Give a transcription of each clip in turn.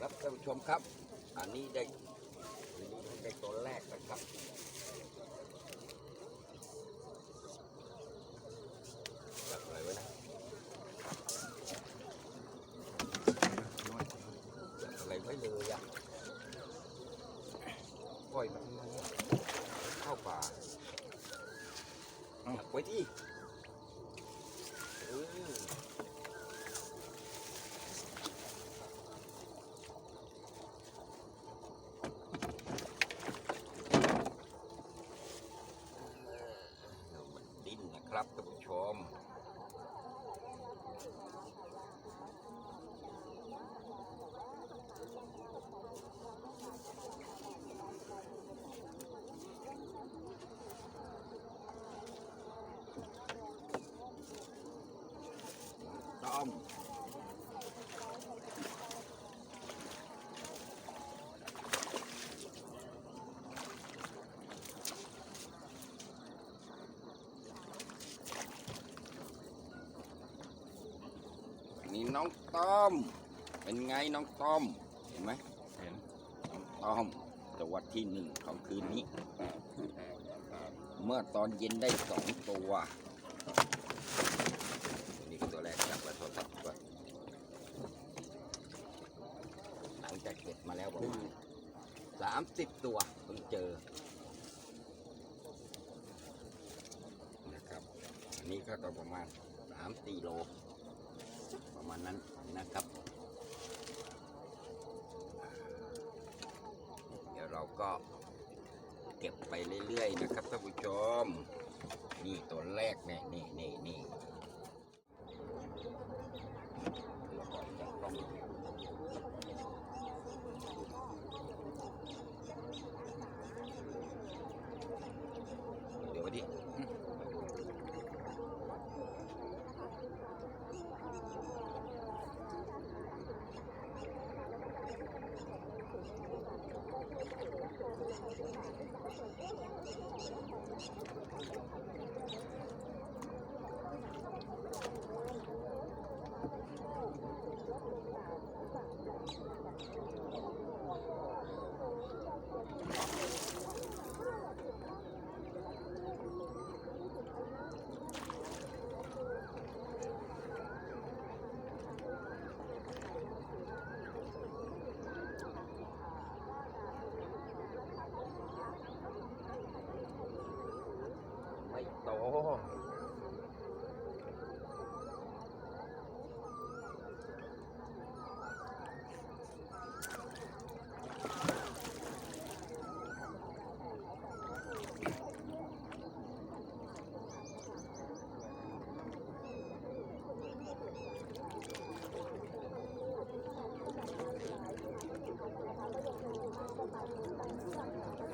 ครับท่านผู้ชมครับ อันนี้ได้อันนี้ได้ตัวแรกนะครับจับอะไรไว้นะจับอะไรไว้เลยอะปล่อยมันเข้าป่าจับไว้ที่เออเดี๋ยวมันดิ้นนะครับท่านผู้ชม ต้อม นี่น้องต้อม เป็นไงน้องต้อม เห็นไหมเห็นน้องต้อมตัวที่หนึ่งของคืนนี้ เมื่อตอนเย็นได้สองตัว นี่คือตัวแรกจากละโทรศัพท์ก่อนหลังจากเก็บมาแล้วประมาณสามสิบตัวเพิ่งเจอนะครับ อันนี้ก็ตัวประมาณสามสี่โล ประมาณนั้นนะครับ เดี๋ยวเราก็เก็บไปเรื่อยๆนะครับท่านผู้ชม นี่ตัวแรกเนี่ยนี่นี่นี่เราก็จะต้องเดี๋ยวไว้ดิ ไม่โต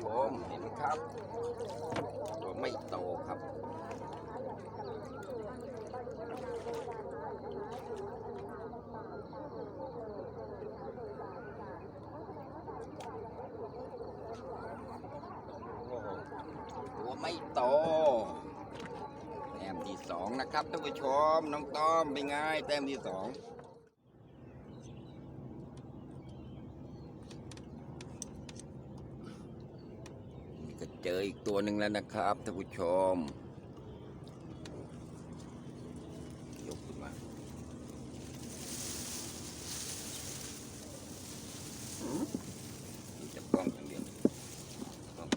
ชมเห็นไหม ครับ ตัวไม่โตครับ ตัวไม่โตแต้มที่สองนะครับท่านผู้ชมน้องต้อมเป็นไงแต้มที่สอง เจออีกตัวหนึ่งแล้วนะครับท่านผู้ชม ยกขึ้นมา จับกล้องอย่างเดียวกล้อง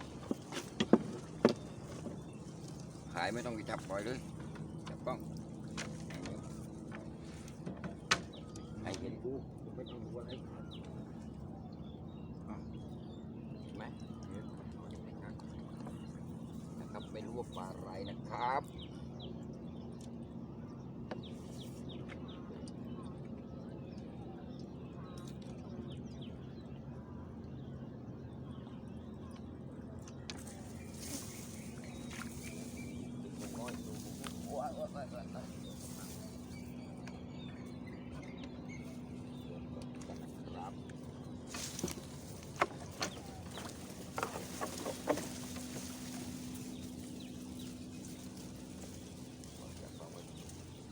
ขายไม่ต้องไปจับปล่อยเลย จับกล้องให้เห็นกูไม่ต้องรู้อะไรอ้าวเห็นไหม นะครับไม่รู้ว่าปลาอะไรนะครับ ครับ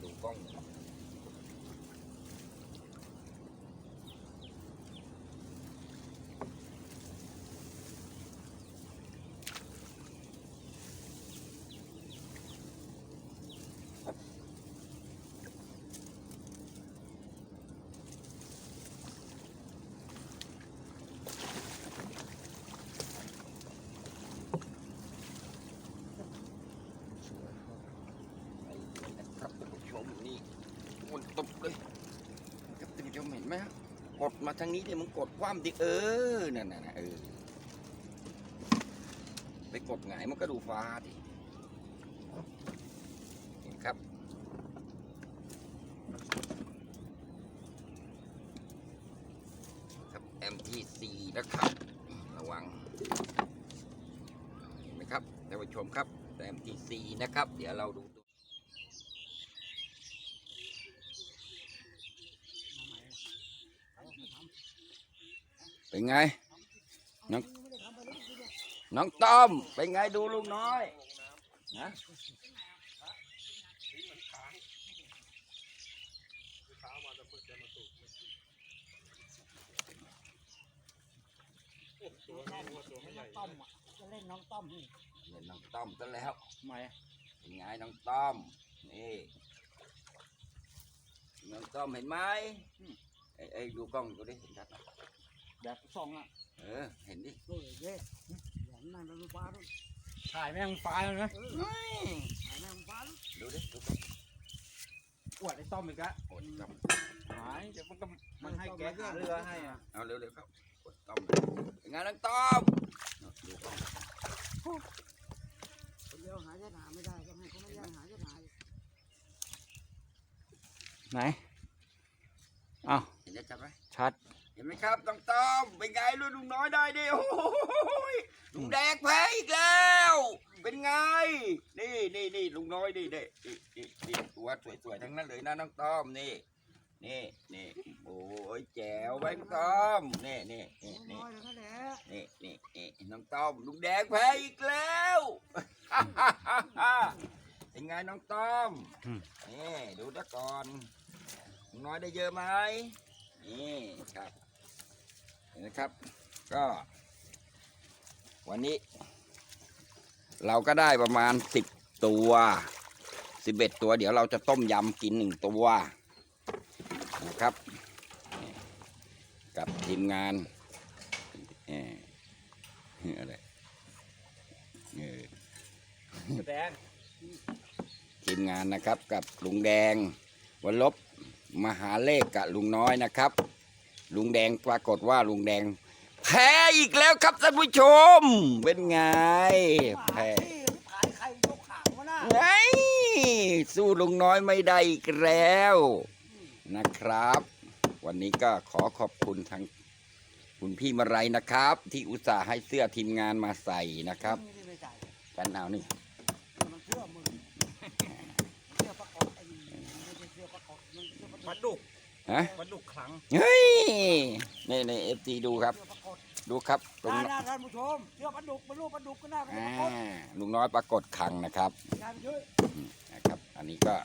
ดูกล้อง ค นตบเลยครับท่านผู้ชมเห็นไหมกดมาทางนี้เดิมึงกดคว่ำดิเออนั่นน่ะเออไปกดหงายมันก็ดูฟ้าดิเห็นครับครับ MT4 นะครับ ระวังเห็นไหมครับท่านผู้ชมครับ MT4 นะครับ เดี๋ยวเราดู เป็นไง น้องน้องต้อม เป็นไงดูลูกน้อยนะเห็นน้องต้อมซะแล้วทำไมเป็นไงน้องต้อม นี่น้องต้อมเห็นไหมเอ้ยเอ้ยดูกล้องดูดิเห็นชัดไหม แบบซองอะ เออ เห็นดิเออเด้หลังนั่นมันฟ้าด้วยถ่ายแม่งฟ้าแล้วนะเออหายแม่งฟ้าด้วยดูดิดูกล้องอวดไอ้ต้อมอีกแล้วโอ้ยต้อมหายเดี๋ยวมันก็มันให้แกหาเรือให้อะเอาเร็วๆครับกดต้อมเป็นไงน้องต้อมดูกล้องคนเดียวหาจะหาไม่ได้ก็ให้เขาไม่ยังหาจะหาไหนอ้าวเห็นชัดไหมชัดเห็นไหมครับน้องต้อมเป็นไงลูกลุงน้อยได้ดิโอ้ยลุงแดงแพ้อีกแล้ว เป็นไง นี่นี่นี่ลุงน้อยนี่นี่นี่นี่ตัวสวยๆทั้งนั้นเลยนะน้องต้อมนี่นี่นี่โอ้ยแจ๋วไว้น้องต้อมนี่นี่นี่นี่นี่นี่นี่น้องต้อมลุงแดงแพ้อีกแล้วเป็นไงน้องต้อมนี่ดูตะก่อนลุงน้อยได้เยอะไหมนี่ครับ เห็นไหมครับ ก็ วันนี้ เราก็ได้ประมาณสิบตัวสิบเอ็ดตัว เดี๋ยวเราจะต้มยำกินหนึ่งตัวนะครับ กับทีมงานอ่อะไรเออแดงทีมงานนะครับกับลุงแดงวันลบมหาเลขกับลุงน้อยนะครับ ลุงแดงปรากฏว่าลุงแดง แพ้อีกแล้วครับท่านผู้ชม เป็นไงแพ้ขายใครยกขางวะน่ะไงสู้ลุงน้อยไม่ได้อีกแล้วนะครับ วันนี้ก็ขอขอบคุณทางคุณพี่มารัยนะครับ ที่อุตส่าห์ให้เสื้อทีมงานมาใส่นะครับนี่ไม่จ่ายกันเอานี่มันเชื่อมือเชื่อประกอบไอ้ไม่ใช่เชื่อประกอบมันเชื่อประกปอลาบดุก ฮะปลาดุกขลังเฮ้ยนี่ในเอฟซีดูครับเชื่อประกอบดูครับตรงได้นั้นนะท่านผู้ชมเชื่อปลาดุกมันลูกปลาดุกก็น่าเป็นอ่าประกอบลุงน้อยปรากฏขังนะครับงานเยอะนะครับ อันนี้ก็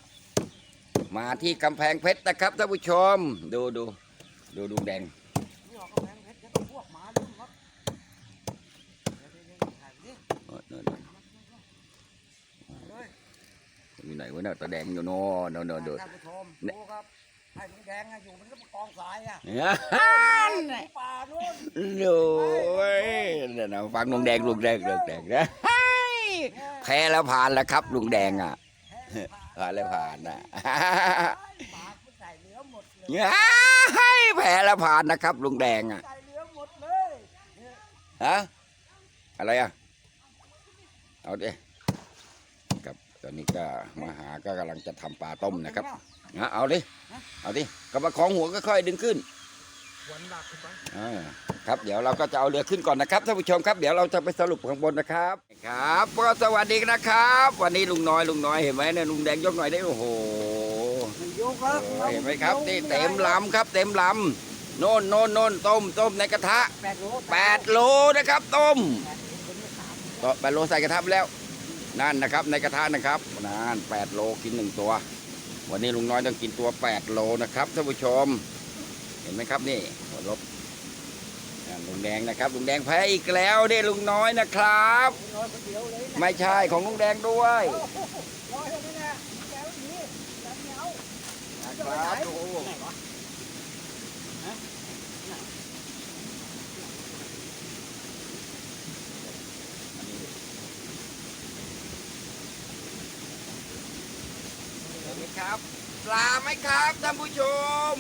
มาที่กำแพงเพชรนะครับท่านผู้ชม ดูดูดูลุงแดงนี่ออกกำแพงเพชรจะต้องพวกหมาด้วยครับเดี๋ยวเดี๋ยวเดี๋ยวถ่ายดิโอ้ยโน่นเลยๆอยู่ไหนวะเนี่ยตาแดงอยู่โน่นโน่นโน่น โน่นท่านผู้ชมดูครับไอ้ลุงแดงอะอยู่มันก็กองสายอะเนี่ยป่าด้วยโอ้ยเดี๋ยวนะฟังลุงแดงลุงแดงลุงแดงนะเฮ้ยแพ้แล้วผ่านแล้วครับลุงแดงอะผ่านแล้วผ่านนะปากมันใส่เหลือหมดเลยเนี่ยแพ้แล้วผ่านนะครับลุงแดงอะใส่เหลือหมดเลยเนี่ยฮะอะไรอะเอาดิครับตอนนี้ก็มาหาก็กำลังจะทำปลาต้มนะครับ นะเอาดิเอาดิกระบะของหัวก็ค่อยดึงขึ้นวันดักขึ้นไปอ่าครับเดี๋ยวเราก็จะเอาเรือขึ้นก่อนนะครับท่านผู้ชมครับเดี๋ยวเราจะไปสรุปข้างบนนะครับครับก็สวัสดีนะครับ วันนี้ลุงน้อยลุงน้อยเห็นไหมเนี่ยลุงแดงยกหน่อยได้โอ้โหมันยกครับเห็นไหมครับนี่เต็มลำครับ เต็มลำโน่นโน่นโน่นต้มต้มในกระทะแปดโลแปดโลนะครับ ต้มแปดโลคนละสามต่อแปดโลใส่กระทะไปแล้วนั่นนะครับในกระทะนะครับนั่นแปดโลกินหนึ่งตัว วันนี้ลุงน้อยต้องกินตัวแปดโลนะครับท่านผู้ชม เห็นไหมครับนี่หัวลบนั่นลุงแดงนะครับ ลุงแดงแพ้อีกแล้วเด้ลุงน้อยนะครับน้อยคนเดียวเลยนะไม่ใช่ของลุงแดงด้วยน้อยเท่านั้นแหละแล้วนี้แล้วเหนียวนะครับโอ้โห ไหนวะฮะไหน เห็นไหม ครับสปลาไหมครับท่านผู้ชม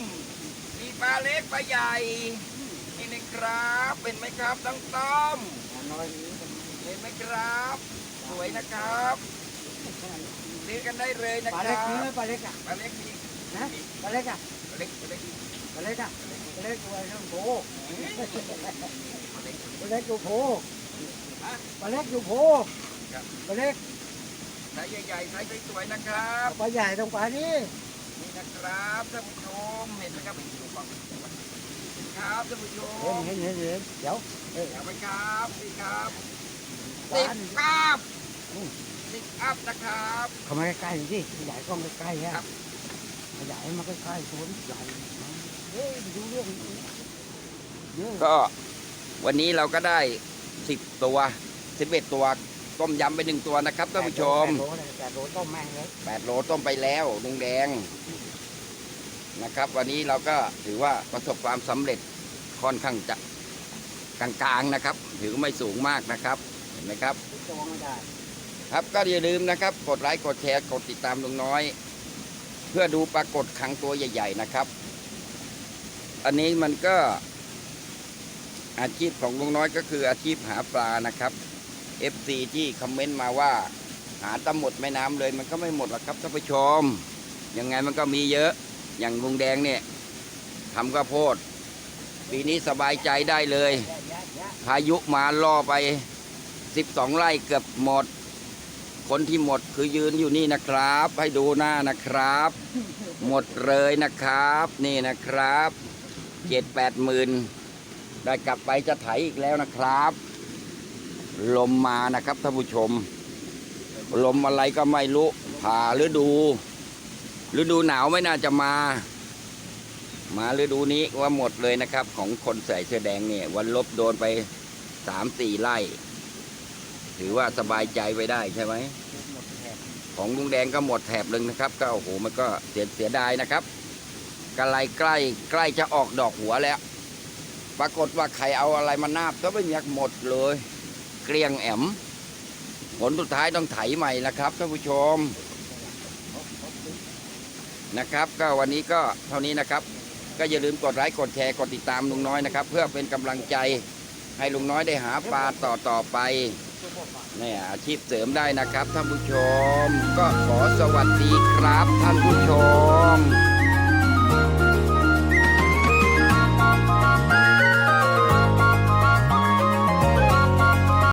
มีปลาเล็กปลาใหญ่ นี่นะครับเป็นไหมครับน้องต้อมน้อยนี้เห็นไหมครับ สวยนะครับซื้อกันได้เลยนะปลาคเล็รักบนี่ไหมปลาเล็กอะปลาเล็กมีนะปลาเล็กอะปลาเล็กปลาเล็กปลาเล็กอะปลาเล็กตัวไอ้น้องโผปลาเล็กปลาเล็กอยู่โผปลาเล็กอยู่โผปลาเล็ก ไซส์ใหญ่ๆไซส์สวยๆนะครับปลาใหญ่ตรงปลานี่นี่นะครับท่านผู้ชมเห็นไหมครับดูก่อนครับท่านผู้ชเห็นมเห็นเห็นเห็นเดี๋ยวเอ้ย เดี๋ยวไปครับนี่ครับปสิลาบนี่อัพสิบอัพนะครับ เข้ามาใกล้ๆหน่อยสิขยายกล้องใกล้ๆฮะขยายมาใกล้ๆตัวนี้ใหญ่เฮ้ยไปดูเรื่องนี้เยอะก็วันนี้เราก็ได้สิบตัวสิบเอ็ดตัว ต้มยำไปหนึ่งตัวนะครับท่านผู้ชมแปดโลเลยแปดโลต้มแม่งเลยแปดโลต้มไปแล้วลุงแดงนะครับ วันนี้เราก็ถือว่าประสบความสำเร็จค่อนข้างจะกลางๆนะครับ ถือไม่สูงมากนะครับ เห็นไหมครับจองไม่ได้ครับก็อย่าลืมนะครับ กดไลค์กดแชร์กดติดตามลุงน้อย เพื่อดูปรากฏครั้งตัวใหญ่ ๆ นะครับ อันนี้มันก็อาชีพของลุงน้อยก็คืออาชีพหาปลานะครับ FC ที่คอมเมนต์มาว่า หาตำหมดแม่น้ำเลย มันก็ไม่หมดหรอกครับท่านผู้ชมยังไงมันก็มีเยอะอย่างลุงแดงเนี่ยทำข้าวโพด ปีนี้สบายใจได้เลย พายุมาล่อไป 12 ไร่เกือบหมด คนที่หมดคือยืนอยู่นี่นะครับ ให้ดูหน้านะครับ หมดเลยนะครับ นี่นะครับเจ็ดแปดหมื่นได้กลับไปจะไถอีกแล้วนะครับ ลมมานะครับท่านผู้ชม ลมอะไรก็ไม่รู้ผ่าฤดูฤดูหนาวไม่น่าจะมา มาฤดูนี้ว่าหมดเลยนะครับ ของคนใส่เสื้อแดงเนี่ย วันลบโดนไปสามสี่ไร่ ถือว่าสบายใจไปได้ใช่ไหมหของลุงแดงก็หมดแถบเลยนะครับ ก็โอ้โหมันก็เสียเสียดายนะครับกระไรใกล้ใกล้จะออกดอกหัวแล้ว ปรากฏว่าใครเอาอะไรมานาบก็ไม่ยักหมดเลย เกลี้ยงแอมผลสุดท้ายต้องไถใหม่นะครับท่านผู้ชมนะครับ ก็วันนี้ก็เท่านี้นะครับ ก็อย่าลืมกดไลค์กดแชร์กดติดตามลุงน้อยนะครับ เพื่อเป็นกำลังใจให้ลุงน้อยได้หาปลาต่อต่อไปเนี่ยอาชีพเสริมได้นะครับท่านผู้ชม ก็ขอสวัสดีครับท่านผู้ชม